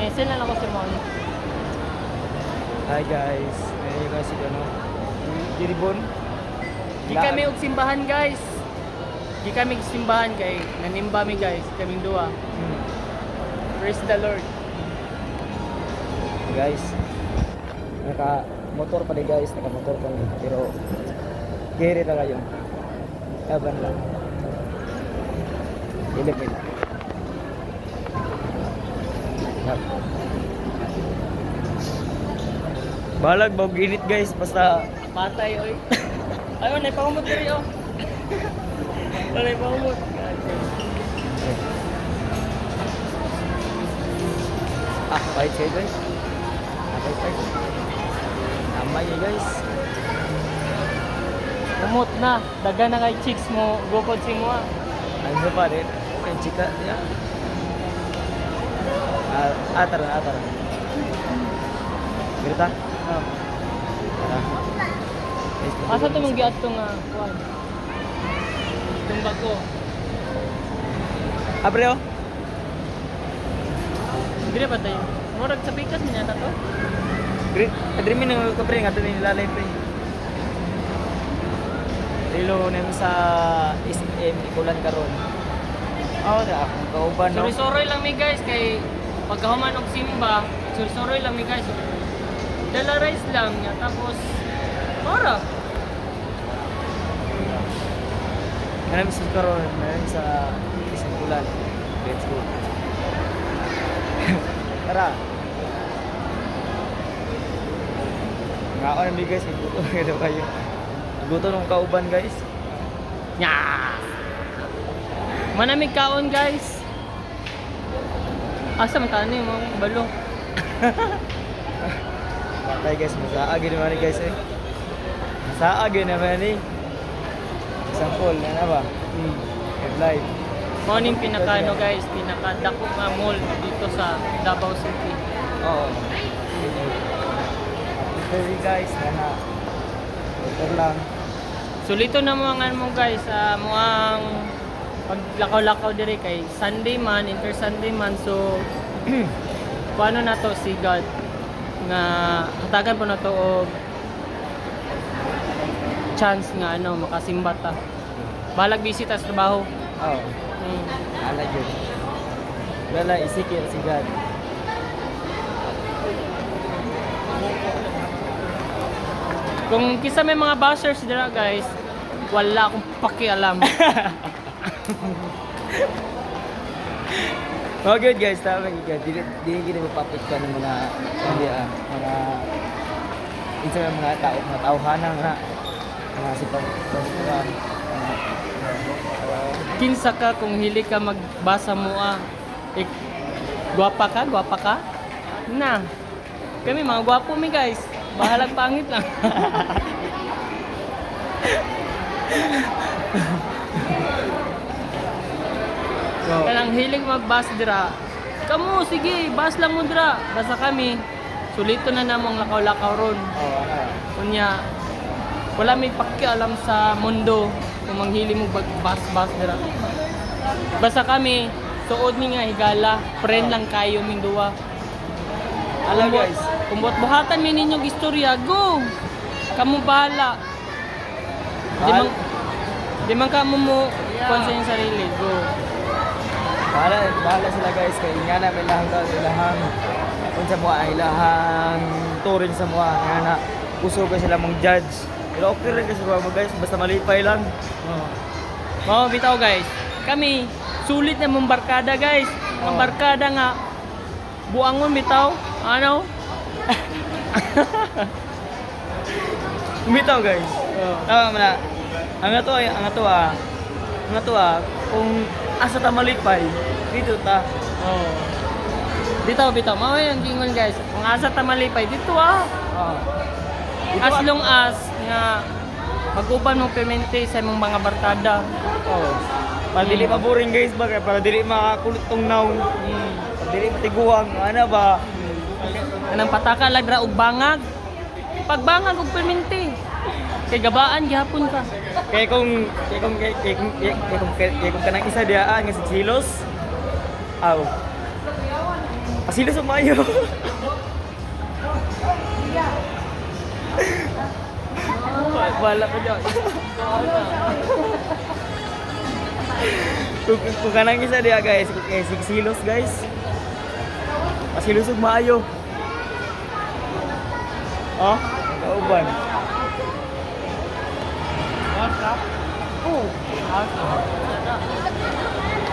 Nesel na lang ko si Mon. Hi guys. Ngayon yung kasi ano. Diribon. Di kami og simbahan guys. Di kami og simbahan kay nanimba mi guys, kaming duwa. Hmm. Praise the Lord. Guys. Naka motor pa din guys. Naka motor pa din. Pero kere talaga yun. Laban lang. Ilip nila. Balag, bawag init guys. Basta Patay oy. Ayo na pahumot diri oh. Wala pahumot. Ah, bait sa'yo guys. Ah, bait guys. Tama yun guys. Umot na. Daga na kay chicks mo. Gukod si mo. ah. Ano pa rin? Okay, chika. Yeah. Ah, ah, tara, ah, tara. Grita? Tara. Guys, Asa to mong giat tong ah, kuan? Itong bago. Ah, pre, oh. Dire ba tayo? Murag sa pikas niya na to? Grit. Adri mi nang ko pre, nga to nilalay pre. Rilo nem sa SM ikulan karon. Oh, da akong kauban no. Sorry-sorry lang mi guys kay pagkahuman og simba, sorry-sorry lang mi guys. Dala rice lang niya tapos para Ano sa karon, meron sa isang kulan. Let's go. Tara. Nga ako nang guys, iguto na kayo. Iguto nung kauban guys. nya. Manamig kaon guys. Asa man tani mo balo? Patay guys, masaag yun naman eh, guys eh. Masaag yun naman eh. Example, ano ba? Hmm. Live. Mo ning pinaka ano guys, pinaka dako nga mall dito sa Davao City. Oo. Very guys, na Ito lang. Sulito na mo ang ano mo guys, sa mo ang paglakaw-lakaw diri kay Sunday man, inter Sunday man so paano na to si God nga hatagan po na to og chance nga ano makasimba ta. Balag bisita sa trabaho. Oo. Mm. Ala yun. Lala, isikil si God. Kung kisa may mga bashers dira guys, wala akong pakialam. Oh good guys, tama yung God. Dili, dili gini mapapit ka ng mga, hindi ah, mga, isa ng mga tao, mga tauhanang nga, mga sipang, sipang, Kinsa ka kung hili ka magbasa mo ah. Ik, gwapa ka? Gwapa ka? Na. Kami mga gwapo mi guys. Bahalag pangit lang. So, Kanang hilig magbasa dira. Kamu, sige, bas lang mo dira. Basta kami. Sulito na namong lakaw-lakaw ron. oh, ano, Kunya, wala may pakialam sa mundo kung manghili mo bas-bas dira. Basta kami, suod ni nga higala, friend lang kayo ming duwa. Alam guys, Kung buhat-buhatan mi ninyong istorya, go! Kamu bahala. Di man, di man ka mo mo iyong sarili, go. Bahala, bahala sila guys, kaya nga na may lahang daw, ilahang, kung sa mga ilahang turing sa mga, nga na, gusto ko sila mong judge. Pero okay rin kasi mga guys, basta malipay lang. Oh. Mga bitaw guys, kami sulit na mong barkada guys. Ang Oh. barkada nga buangon bitaw. Ano? Bitaw guys. Oh. Tama mo na. Ang ato ay ang ato ah. Ang ato ah kung asa ta malipay dito ta. Oh. Bitaw bitaw. Mao yung gingon guys. Ang asa ta malipay dito ah. Oh. As long as nga maguban mo permente sa imong mga barkada. Oh. Para dili Mm. maboring guys ba para dili makakulit tong naw. Hmm. Para dili matiguang ano ba. Anang pataka lang ra og bangag. Pagbangag og permente. Kay gabaan gihapon ka. Kaya kung kaya kung kaya kung kaya kung kaya kung kanang isa diaan nga si Silos. Aw. Pasilo sa mayo. Wala ko dyan. kung, kung kanang isa diya guys, kung kay silos guys. Pasilos ug maayo. Oh, kauban. Oh.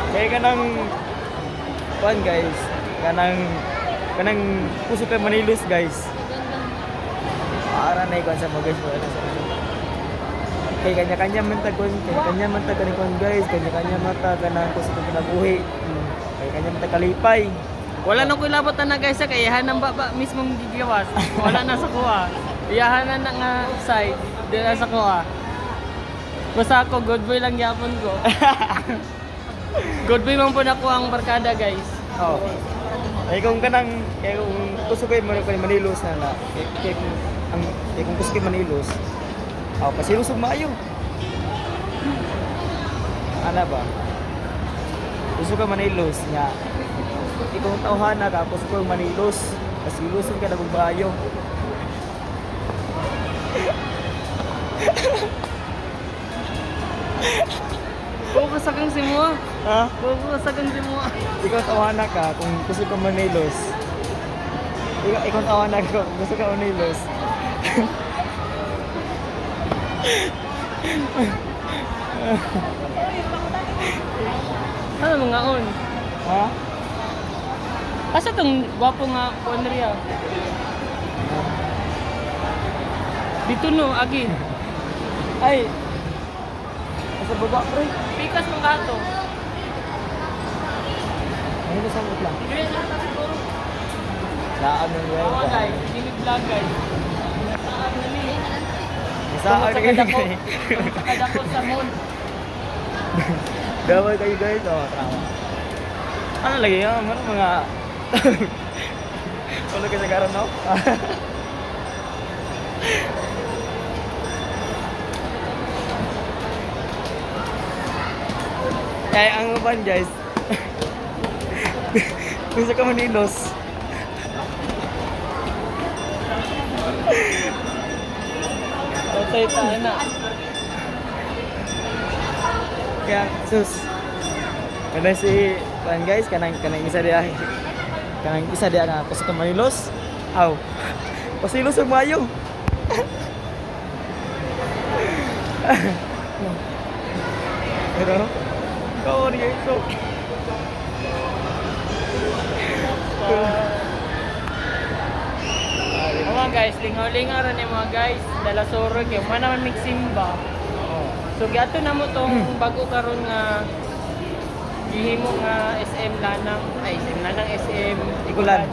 Kaya kanang kuan guys, kanang kanang puso kay Manilos guys. Para na ikuan sa mga guys, wala na sa kay kanya-kanya man ta kun, kay kanya man ta kanang kuan guys, kanya-kanya man ta kanang puso kay kinabuhi. Kay kanya man ta kalipay. Wala na ko labot na guys sa kayahan ng baba mismong gigawas. Wala na sa kuha. Iyahan na nga side. Di na sa kuha. Basta ako, good boy lang yapon ko. good boy man po na ko ang barkada guys. Oh. Ay kung kanang kay kung gusto ko kay Manilos na na, kay, kung ang kay kung gusto ko Manilos. Oh, pasilos ug maayo. Ana ba? Gusto ka Manilos nga. Ikaw ang tawhan na tapos ko Manilos. Pasiluson ka na ug maayo. Buko kasakang si mo. Ha? Buko kasakang si mo. Ikaw tawanan ka kung gusto ka Manilos. Ikaw, ikaw tawanan ka kung gusto ka Manilos. Ano mga on? Ha? Asa tong gwapo nga Conria? Dito no, agi. Ay! Nasa baba, pre. Pikas mong gato. Ano ka samot lang? Dire na ta siguro. Saan mo yun? Mga guys, hindi vlog guys. Saan na ni? Saan sa kayo kadako. guys? Tungkol sa sa mall. Gawal kayo guys. Oh, trauma. Ano lagi yun? Ano mga... Ano ka sa karon, no? Kaya ang uban guys. Gusto ka manilos. Otay tayo na. Kaya, sus. Kana si, kan guys, kanang kanang isa dia. Kanang isa dia nga gusto ka manilos. Aw. Pasilos ug mayo. Pero, kau rin so. Mga guys, lingaw-lingaw rin yung mga guys. Dala soro kay mo naman migsimba. So gato na mo tong bago karon nga gihimo nga SM Lanang, ay SM Lanang SM Ikulan.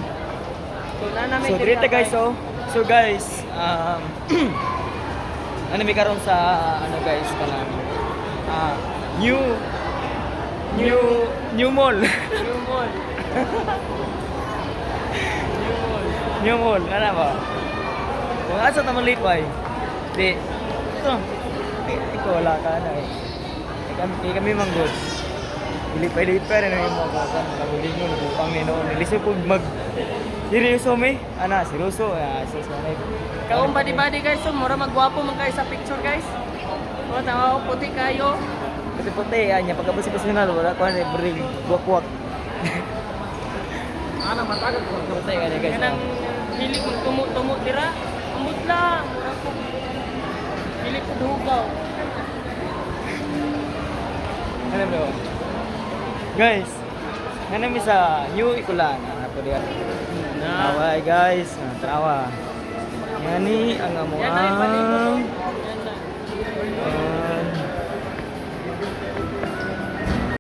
So na namin So, dito guys, oh. So guys, um, ano may karon sa, ano guys, kanang, ah, new, new, new mall. New mall. New mall. new mall, ano ba? Kung asa ta man lipay, di, ito, ikaw wala ka na eh. Kami, kami manggod. Ilipay-lipay rin yung mga kasan, nabulin mo, nabupang ni noon. Nilisip ko mag, seryoso may, ana, seryoso, ah, seryoso na Kaong badi-badi guys, so mura magwapo man kayo sa picture guys. O tama ko puti kayo. Puti-puti, yan niya. Pagka professional, wala ko na bring buwak-buwak. Ana matagod ko. Puti ka niya guys. Kanang hilig mong tumo-tumo dira. Umot lang. Mura ko. Dugaw. Ano bro? Guys, ano mi sa New Ikulan? Ano po diyan? Na. Away guys, ah, trawa. Yan ni ang amo